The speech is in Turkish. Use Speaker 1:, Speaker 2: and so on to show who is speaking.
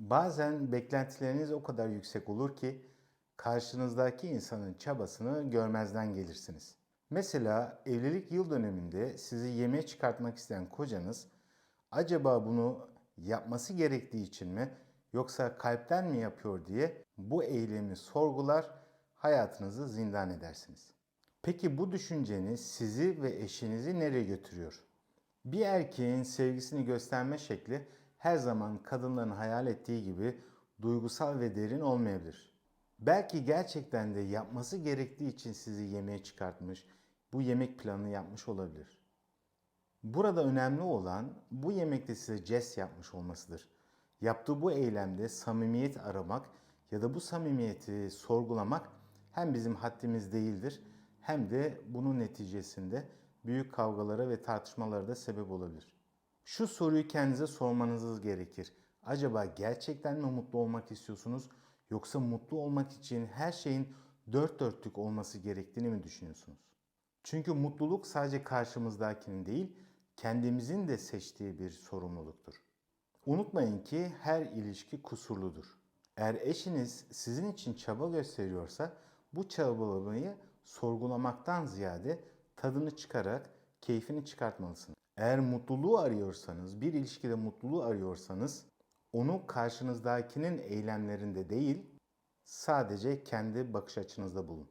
Speaker 1: Bazen beklentileriniz o kadar yüksek olur ki karşınızdaki insanın çabasını görmezden gelirsiniz. Mesela evlilik yıl döneminde sizi yemeğe çıkartmak isteyen kocanız acaba bunu yapması gerektiği için mi yoksa kalpten mi yapıyor diye bu eylemi sorgular, hayatınızı zindan edersiniz. Peki bu düşünceniz sizi ve eşinizi nereye götürüyor? Bir erkeğin sevgisini gösterme şekli her zaman kadınların hayal ettiği gibi duygusal ve derin olmayabilir. Belki gerçekten de yapması gerektiği için sizi yemeğe çıkartmış, bu yemek planını yapmış olabilir. Burada önemli olan bu yemekte size jest yapmış olmasıdır. Yaptığı bu eylemde samimiyet aramak ya da bu samimiyeti sorgulamak hem bizim haddimiz değildir hem de bunun neticesinde büyük kavgalara ve tartışmalara da sebep olabilir. Şu soruyu kendinize sormanız gerekir. Acaba gerçekten mi mutlu olmak istiyorsunuz yoksa mutlu olmak için her şeyin dört dörtlük olması gerektiğini mi düşünüyorsunuz? Çünkü mutluluk sadece karşımızdakinin değil, kendimizin de seçtiği bir sorumluluktur. Unutmayın ki her ilişki kusurludur. Eğer eşiniz sizin için çaba gösteriyorsa bu çabalamayı sorgulamaktan ziyade tadını çıkarak keyfini çıkartmalısınız. Eğer mutluluğu arıyorsanız, bir ilişkide mutluluğu arıyorsanız onu karşınızdakinin eylemlerinde değil, sadece kendi bakış açınızda bulun.